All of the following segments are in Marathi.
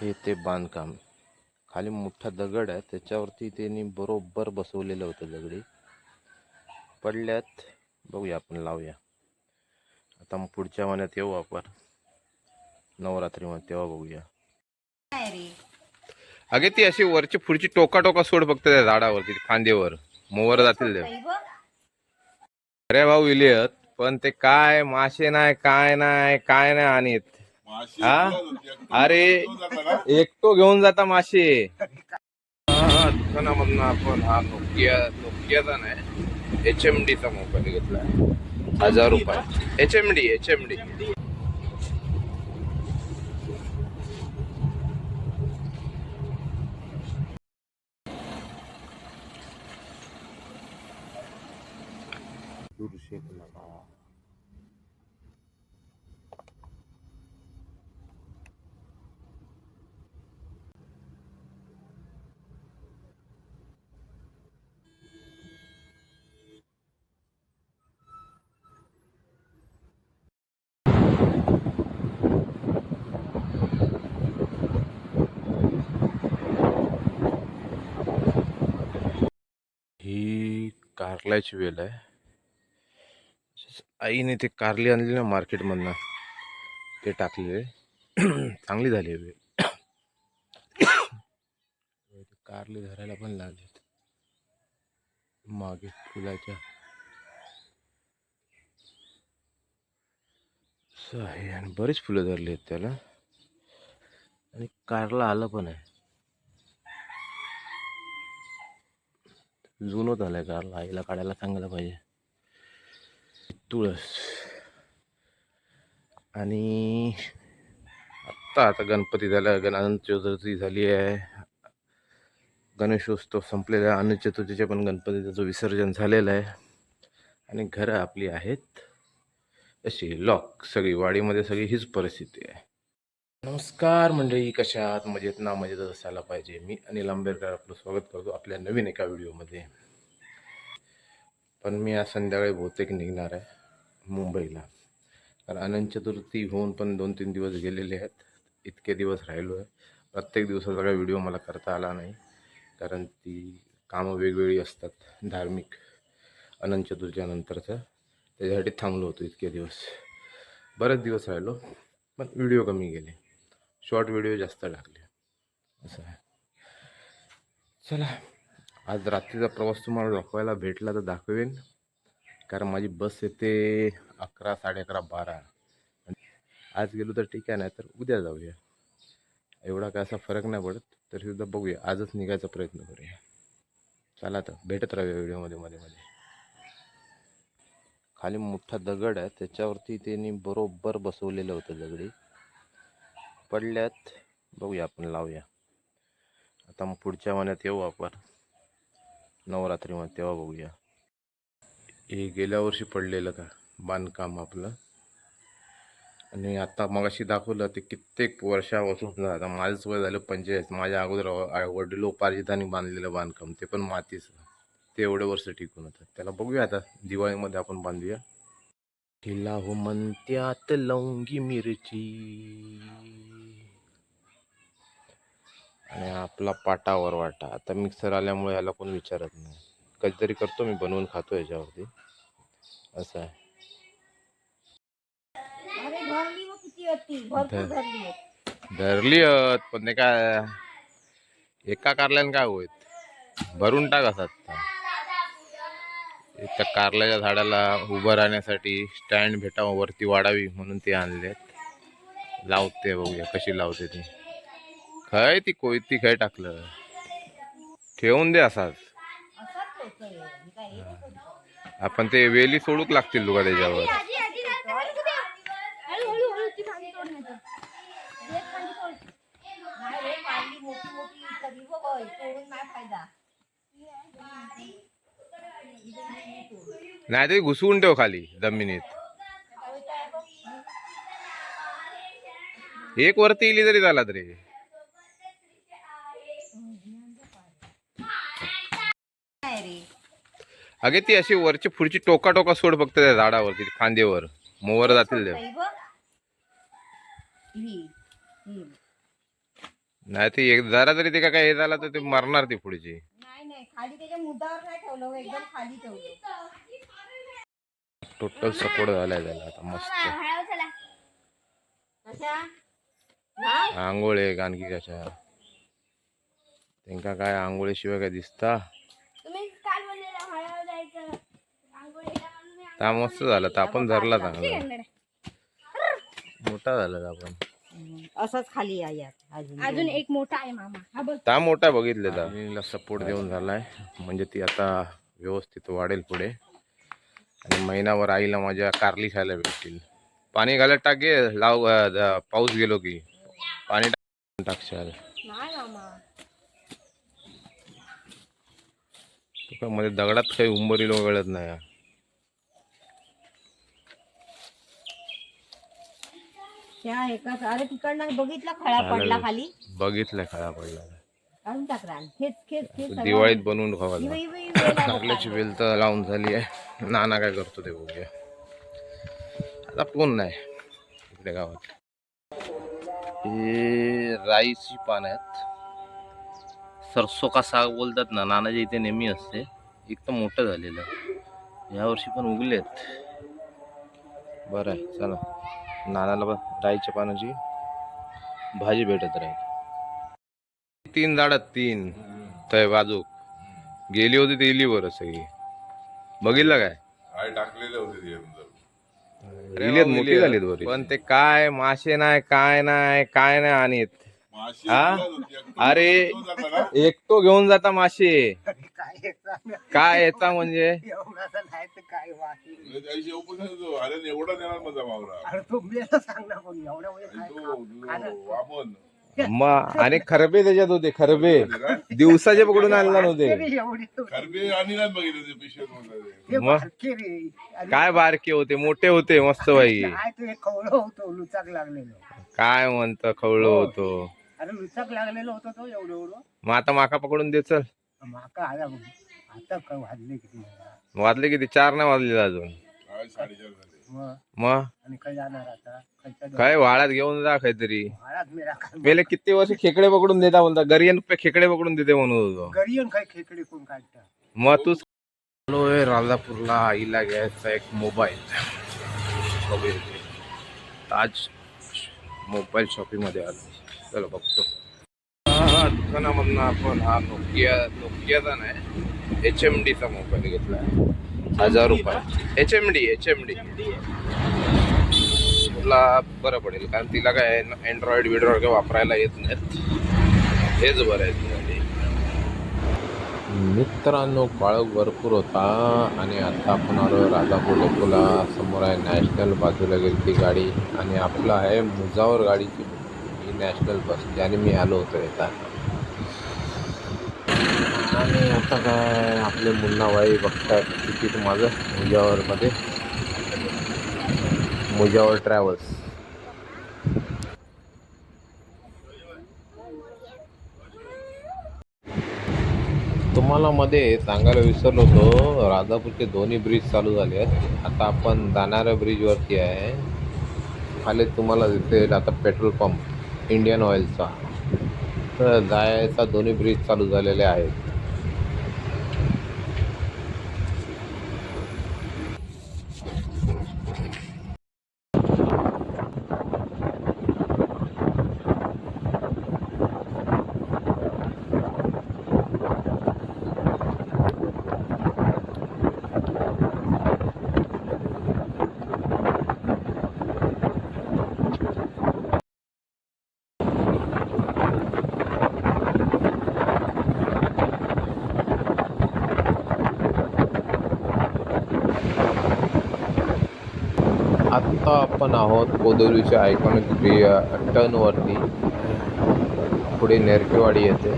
हे ते बांधकाम. खाली मोठा दगड आहे. त्याच्यावरती त्यांनी बरोबर बसवलेलं होतं दगडी. पडल्यात. बघूया आपण लावूया. आता मग पुढच्या महिन्यात येऊ आपण. नवरात्रीमध्ये तेव्हा बघूया. अगे ती अशी वरची पुढची टोका टोका सोड फक्त त्या झाडावरती खांदेवर. मोवर जातील ते. अरे भाऊ इलियत पण ते काय मासे नाही काय नाही काय नाही आणीत हा? अरे एकटो घेऊन जाता मासे हा, दुकानामधनं आपण हा नोकिया नोकियाचा नाही एच एम चा मोबाईल घेतला हजार रुपये H M D H M D कारल्याची वेल आहे. आईने ते कारली आणली ना मार्केटमधनं ते टाकलेले. चांगली झाली आहे वेल. कारली धरायला पण लागलेत मागे फुलाच्या. असं आहे आणि बरीच फुलं धरली आहेत त्याला. आणि कारला आलं पण आहे. जुनं झालं आहे कारला आईला काढायला सांगायला पाहिजे. तुळस. आणि आत्ता आता गणपती झाला गण अनंत चतुर्थी झाली आहे. गणेशोत्सव संपलेला आहे. अनंत चतुर्थीचे पण गणपतीचं विसर्जन झालेलं आहे. आणि घरं आपली आहेत. अशी लॉक सगळी वाडीमध्ये सगळी हीच परिस्थिती आहे. नमस्कार मंडळी कशा आहात? मजेत ना मजेत असायला पाहिजे. मी अनिल आंबेडकर आपलं स्वागत करतो आपल्या नवीन एका व्हिडिओमध्ये. पण मी आज संध्याकाळी बहुतेक निघणार आहे मुंबईला. कारण अनंत चतुर्थी होऊन पण दोन तीन दिवस गेलेले आहेत. इतके दिवस राहिलो आहे. प्रत्येक दिवसाचा काही व्हिडिओ मला करता आला नाही. कारण ती कामं वेगवेगळी असतात धार्मिक अनंत चतुर्थीनंतरचं. त्याच्यासाठी थांबलो होतो इतके दिवस. बरेच दिवस राहिलो पण व्हिडिओ कमी गेले. शॉर्ट व्हिडिओ जास्त लागले. असं आहे. चला आज रात्रीचा प्रवास तुम्हाला दाखवायला भेटला तर दाखवेन. कारण माझी बस येते अकरा साडे अकरा बारा. आज गेलो तर ठीक आहे नाही तर उद्या जाऊया. एवढा काय असा फरक नाही पडत तरी सुद्धा बघूया. आजच निघायचा प्रयत्न करूया. चला तर भेटत राहूया व्हिडिओमध्ये मध्ये मध्ये. खाली मोठा दगड आहे त्याच्यावरती त्यांनी बरोबर बसवलेलं होतं दगडी. पडल्यात बघूया आपण लावूया. आता मग पुढच्या महिन्यात येऊ आपण. नवरात्रीमध्ये तेव्हा बघूया. हे गेल्या वर्षी पडलेलं का बांधकाम आपलं? आणि आता मगाशी दाखवलं ते कित्येक वर्षापासून आता माझंच वय झालं पंचेचाळीस माझ्या अगोदर व- वडिलोपार्जितांनी बांधलेलं बांधकाम ते पण मातीचं. ते एवढे वर्ष टिकून होतं. त्याला बघूया आता दिवाळीमध्ये आपण बांधूया. हिला हो म्हणत्यात लवंगी मिरची. आणि आपला पाटावर वाटा आता मिक्सर आल्यामुळे याला कोण विचारत नाही. कधीतरी करतो मी बनवून खातो याच्यावरती असं आहे. आहे. धरली पण ते काय एका कारल्यानं काय होत भरून टाक असतात त्या कारल्याच्या झाडाला उभं राहण्यासाठी स्टँड भेटावं वरती वाढावी म्हणून ते आणलेत लावते बघूया कशी लावते ती. खय ती कोयती खय टाकलं. ठेवून दे असाच. आपण ते वेली सोडूक लागतील तुका त्याच्यावर. मोठी मोठी तरी बघ होय, तोडून नाही तरी घुसवून ठेव खाली जमिनीत. एक वरती इली तरी झाला तरी अगे ती अशी वरची पुढची टोका टोका सोड फक्त त्या झाडावरती खांदेवर. मोवर जातील नाही ते एक जरा तरी ते काय हे झाला तर ते मरणार ती पुढची. नाही नाही. खाली त्याच्या मुद्दावर नाही ठेवलं हो, एकदम खाली ठेवलं. टोटल सपोर्ट झालाय त्याला आता मस्त. आंघोळ एक आणखी कशा. त्यांका काय आंघोळीशिवाय काय दिसता? ता मस्त झाला तापण धरला चांगला. मोठा झाला आपण असंच खाली आहे अजून अजून एक मोठा आहे मामा. हा बघ ता मोठा बघितले तर सपोर्ट देऊन झालाय. म्हणजे ती आता व्यवस्थित वाढेल पुढे. आणि महिनाभर आईला माझ्या कारली खायला भेटतील. पाणी घालत टाके लाव पाऊस गेलो की. पाणी टाक- टाकशाल तुका मध्ये दगडात काही उंबरीला वगळत नाही. बघितला खळा पडला खाली. बघितलंय खळा पडला. काढून टाक रान खेच खेच खेच सगळं. दिवाळीत बनवून खावा इव- इव- इव वेल तर लावून झाली आहे. नाना काय करतो ते बघूया. आता कोण नाही? इकडे गावात. हे राईची पान आहेत. सरसो का साग बोलतात ना नानाच्या इथे नेहमी असते. एक तर मोठं झालेलं. आहे यावर्षी पण उगलेत. बरं आहे चला. नानाला पण राईच्या पानाची भाजी भेटत राहील. तीन झाडात तीन. तय बाजूक गेली होती ते इली बरं सगळी. बघितलं काय? आई टाकलेले होते ते अंदर. इलेत मोठी झालीत बरी पण ते काय मासे नाही काय नाही काय नाही आणीत. माशी हा? उचलत होती. एक अरे तो जाता ना, एकटो घेऊन जाता मासे. काय येता म्हणजे? म्हणजे उपवास. अरे एवढा देणार माझा अरे तू मला सांग ना पण एवढ्या आणि तो वामन. मग आणि खरबे त्याच्यात होते खरबे. दिवसाचे पकडून आणला नव्हते. खरबे आणि नाही बघितलं ते पिशवीत मग? काय बारके होते मोठे होते मस्त बाई. खवळं होतो लुचाक लागलेलो. काय म्हणत खवळ होतो. अरे लुचाक लागलेलो होतो तो एवढं एवढं. मग आता माका पकडून दे चल. माका आला बघ आता वाजले किती? वाजले किती? चार नाही वाजले अजून. काय साडेचार झाले? मग? आणि काय जाणार आता? खायच्या काय वाळात घेऊन जा काहीतरी. काय गेले किती वर्ष खेकडे पकडून देता बोलता गरियन पे खेकडे पकडून देते म्हणून होतो. घरी येऊन काय खेकडे कोण काढता? मग तूच आलोय राजापूरला. आईला घ्यायचा एक मोबाईल. बघूया. ताज मोबाईल शॉपिंगमध्ये आलो. चलो बघतो. हा, दुकानामधनं आपण हा नोकिया नोकियाचा नाही एच एम डीचा मोबाईल घेतलाय. हजार रुपये. H M D H M D तुला बरं पडेल कारण तिला काय अँड्रॉइड बिड्रॉइड काय वापरायला येत नाहीत. हेच बरं आहे मित्रांनो काळोख भरपूर होता आणि आता आपण आलो राजापूर लेकोला समोर आहे नॅशनल बाजूला गेली ती गाडी. आणि आपलं आहे मुजावर गाडीची ही नॅशनल बस. ज्याने मी आलो होतो येताना आणि आता काय आपले मुन्नाबाई बघतात तिकीट माझं मुजावरमध्ये. मुजावर ट्रॅव्हल्स. तुम्हाला मध्ये सांगायला विसरलो होतो राधापूरचे दोन्ही ब्रिज चालू झाले आहेत. आता आपण जाणाऱ्या ब्रिजवरती आहे. खाली तुम्हाला दिसेल आता पेट्रोल पंप इंडियन ऑइलचा तर जायचा दोन्ही ब्रिज चालू झालेले आहेत. आत्ता आपण आहोत कोदोलीच्या आयकॉनिक ब्रि टर्नवरती. पुढे नेरकेवाडी येते.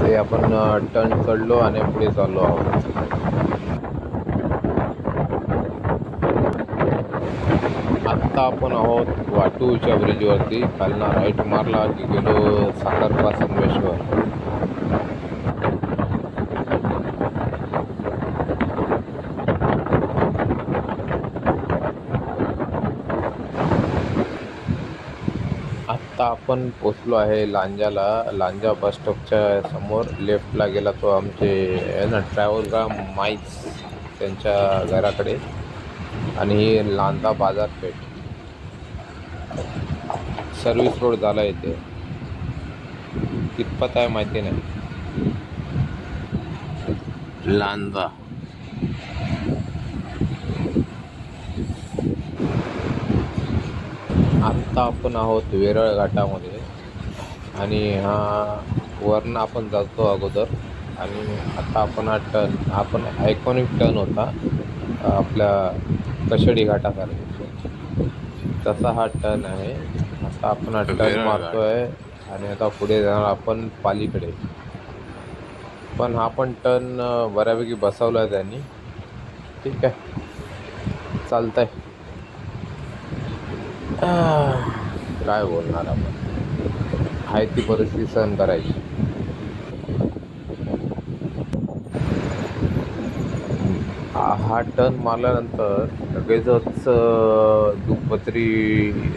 ते आपण टर्न चढलो आणि पुढे चाललो आहोत. आत्ता आपण आहोत वाटूच्या ब्रिजवरती. खालना राईट मारला की गेलो साखरपा संगमेश्वर आत्ता आता आपण पोचलो आहे लांजाला. लांजा बस स्टॉपच्या समोर. लेफ्टला गेला तो आमचे आहे ना ट्रॅव्हल का माईच त्यांच्या घराकडे. आणि ही लांजा बाजारपेठ सर्विस रोड झाला इथे. कितपत आहे माहिती नाही. लांजा. आत्ता आपण आहोत वेरळ घाटामध्ये. आणि हा वरनं आपण जातो अगोदर. आणि आता आपण हा टर्न हा पण आयकॉनिक टर्न होता आपल्या कशेडी घाटासारखा तसा हा टर्न आहे. आता आपण हा टर्न घाट. मारतोय. आणि आता पुढे जाणार आपण पालीकडे. पण हा पण टर्न बऱ्यापैकी बसवला आहे त्यांनी. ठीक आहे. चालतंय. आह, काय बोलणार आपण? आहे ती परिस्थिती सहन करायची. हा टर्न मारल्यानंतर लगेचच दुपत्री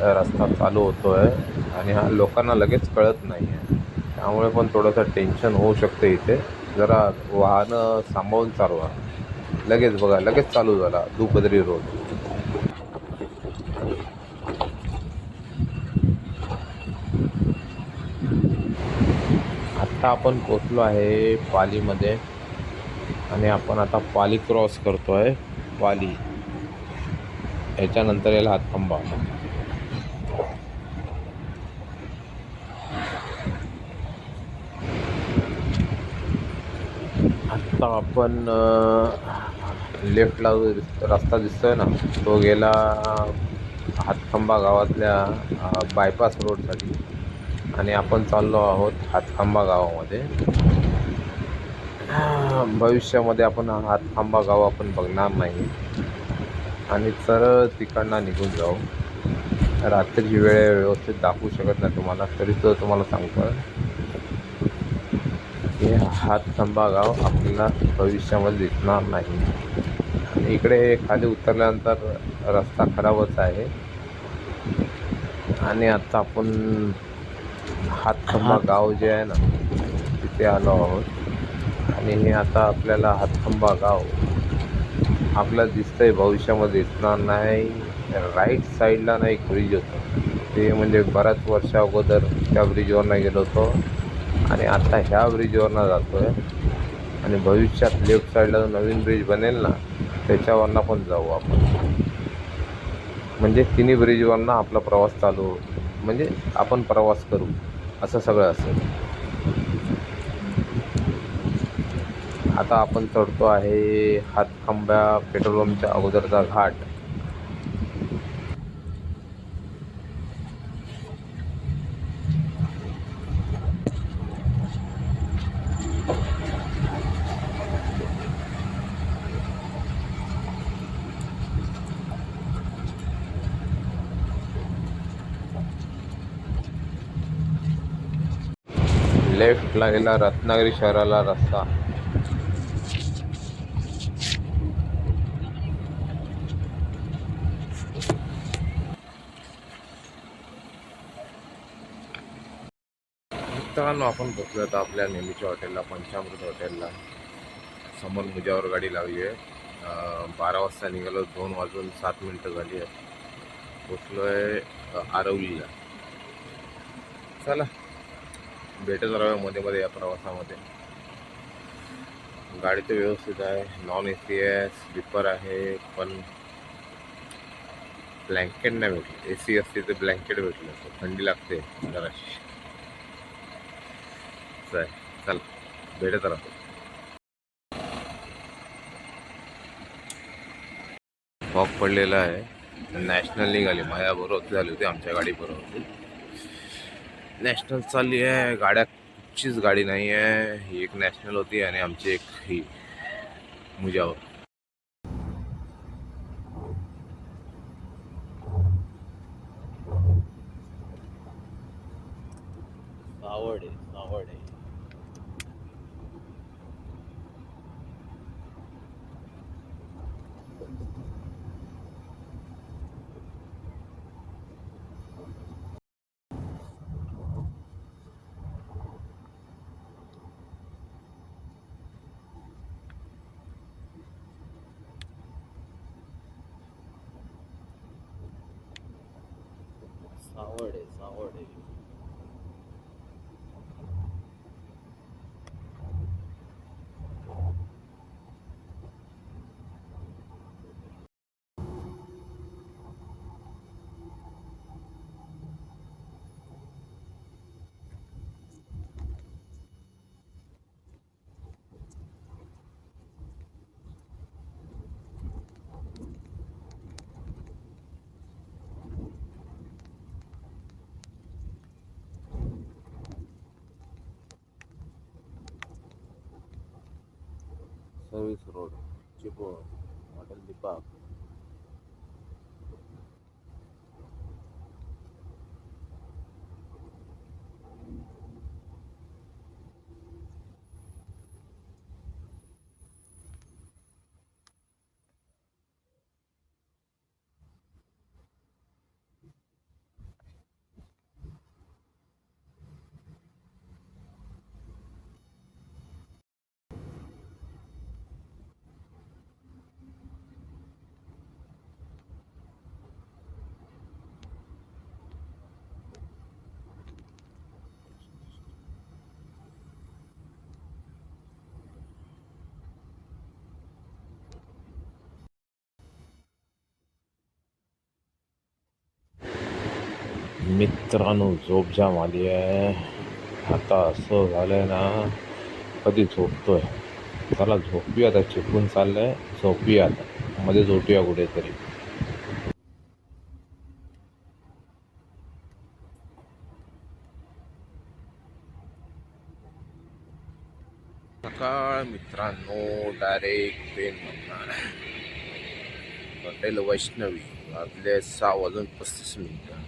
रस्ता चालू होतो आहे आणि हा लोकांना लगेच कळत नाही आहे त्यामुळे पण थोडंसं टेन्शन होऊ शकते इथे. जरा वाहनं सांभाळून चालवा. लगेच बघा लगेच चालू झाला दुपदरी रोड. आत्ता आपण पोचलो आहे पालीमध्ये. आणि आपण आता पाली क्रॉस करतो आहे पाली. याच्यानंतर याला हातखंबा. आत्ता आपण लेफ्टला जो रस्ता दिसतोय ना तो गेला हातखंबा गावातल्या बायपास रोडसाठी आणि आपण चाललो आहोत हातखंबा गावामध्ये. भविष्यामध्ये आपण हातखांबा हातखंबा गाव आपण बघणार नाही. आणि सरळ तिकडनं निघून जाऊ. रात्रीची वेळ व्यवस्थित दाखवू शकत नाही तुम्हाला तरी तो तुम्हाला सांगतो. हे हातखंबा गाव आपल्याला भविष्यामध्ये दिसणार नाही. आणि इकडे खाली उतरल्यानंतर रस्ता खराबच आहे. आणि आता आपण हातखंबा गाव जे आहे ना तिथे आलो आहोत. आणि हे आता आपल्याला हातखंबा गाव आपल्याला दिसतंय. भविष्यामध्ये दिसणार नाही. राईट साईडला ना एक ब्रिज होतं. ते म्हणजे बऱ्याच वर्षा अगोदर त्या ब्रिजवरनं गेलो होतो. आणि आता ह्या ब्रिजवरनं जातो आहे आणि भविष्यात लेफ्ट साईडला जो नवीन ब्रिज बनेल ना त्याच्यावरनं पण जाऊ आपण. म्हणजे तिन्ही ब्रिजवरनं आपला प्रवास चालू म्हणजे आपण प्रवास करू असं सगळं असेल. आता आपण चढतो आहे हातखंब्या पेट्रोल पंपच्या अगोदरचा घाट. लेफ्टला गेला रत्नागिरी शहराला रस्ता. मित्रांनो आपण बसलो आता आपल्या नेहमीच्या हॉटेलला पंचामृत हॉटेलला. समोर मुजावर गाडी लावली आहे. बारा वाजता निघालो दोन वाजून सात मिनटं झाली आहे पोचलो आहे आरवलीला. चला. भेटत राहूया मध्ये मध्ये या प्रवासामध्ये. गाडी तर व्यवस्थित आहे. नॉन ए सी आहे स्लीपर आहे पण ब्लँकेट नाही भेटलं. ए सी असते तर ब्लँकेट भेटलं. असतं थंडी लागते जराशी. चल भेटत राहतो फॉग पडलेला आहे. नॅशनल निघाली. माझ्याबरोबर झाली होती आमच्या गाडीबरोबर होती. नॅशनल चालली आहे. गाड्या कुठचीच गाडी नाही आहे ही एक नॅशनल होती आणि आमची एक ही मुजावर सावड आहे सावड आहे सावड आहे सावड आहे सर्विस रोड चिपळूण मित्रांनो झोप जाम आली आहे. आता असं झालंय ना कधी झोपतोय? चला झोपूया आता चिपळून चाललंय. झोपूया आता मध्ये झोपूया कुठेतरी. सकाळ मित्रांनो डायरेक्ट ट्रेन म्हणणार हॉटेल वैष्णवी. वाजले सहा वाजून पस्तीस मिनिटं.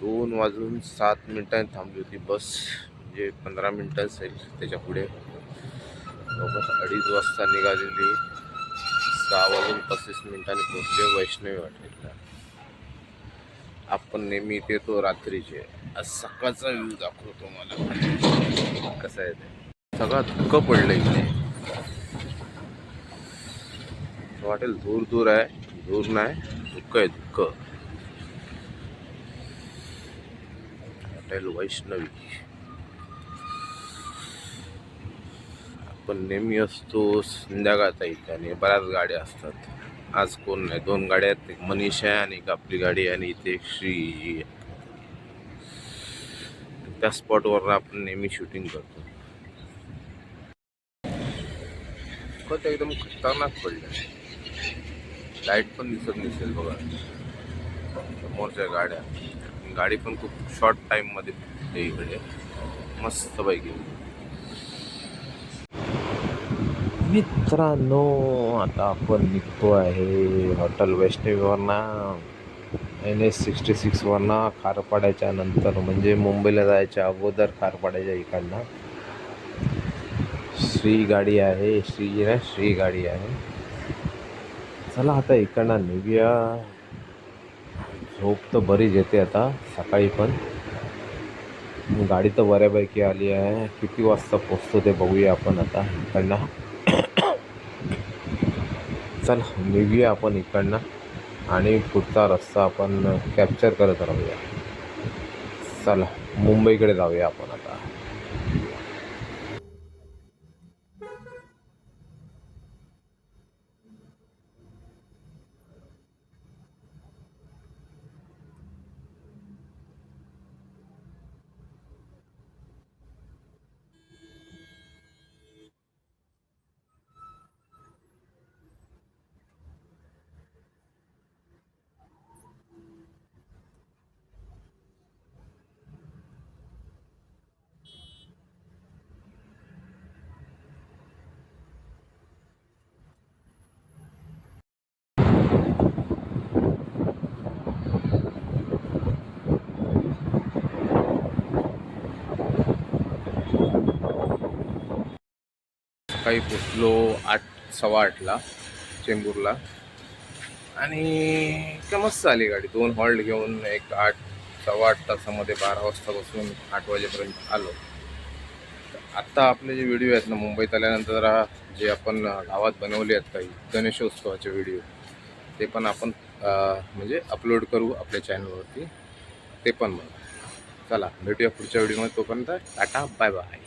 दोन वाजून सात मिनिटांनी थांबली होती बस. म्हणजे पंधरा मिनटं असेल त्याच्या पुढे. बस अडीच वाजता निघालेली. सहा वाजून पस्तीस मिनिटांनी पोहोचले वैष्णवी हॉटेलला. आपण नेहमी इथे येतो रात्रीचे. आज सकाळचा व्ह्यू दाखवतो मला. कसं आहे ते? सगळा धुकं पडलं इथे. वाटेल दूर दूर आहे. दूर नाही. धुकं आहे धुकं. हॉटेल वैष्णवी आपण नेहमी असतो संध्याकाळचा इथे आणि बऱ्याच गाड्या असतात. आज कोण नाही. दोन गाड्या आहेत. एक मनीष आहे आणि एक आपली गाडी आहे आणि इथे एक श्री त्या स्पॉटवर आपण नेहमी शूटिंग करतो. खत एकदम खतरनाक पडलं. लाइट पण दिसत नसेल बघा. समोरच्या गाड्या. गाडी पण खूप शॉर्ट टाईममध्ये मध्ये इकडे म्हणजे मस्त पैकी मित्रांनो आता आपण निघतो आहे हॉटेल वैष्णवीवरनं एन एस सिक्स्टी सिक्सवरनं खारपाड्याच्या नंतर म्हणजे मुंबईला जायच्या अगोदर खारपाड्याच्या इकडनं. श्री गाडी आहे श्री ना श्री गाडी आहे. चला आता इकडनं निघूया. झोप तर बरीच येते आता सकाळी पण. गाडी तर बऱ्यापैकी आली आहे. किती वाजता पोचतो ते बघूया आपण आता इकडनं. चल निघूया आपण इकडनं आणि पुढचा रस्ता आपण कॅप्चर करत राहूया. चला मुंबईकडे जाऊया आपण आता. सकाळी पोचलो आठ सव्वा आठला चेंबूरला. आणि का मस्त आली गाडी. दोन हॉल्ट घेऊन एक आठ सव्वा आठ तासामध्ये बारा वाजता बसून आठ वाजेपर्यंत आलो. तर आत्ता आपले जे व्हिडिओ आहेत ना मुंबईत आल्यानंतर जरा जे आपण गावात बनवले आहेत काही गणेशोत्सवाचे व्हिडिओ ते पण आपण म्हणजे अपलोड करू आपल्या चॅनलवरती ते पण बघा. चला भेटूया पुढच्या व्हिडिओमध्ये. तोपर्यंत टाटा बाय बाय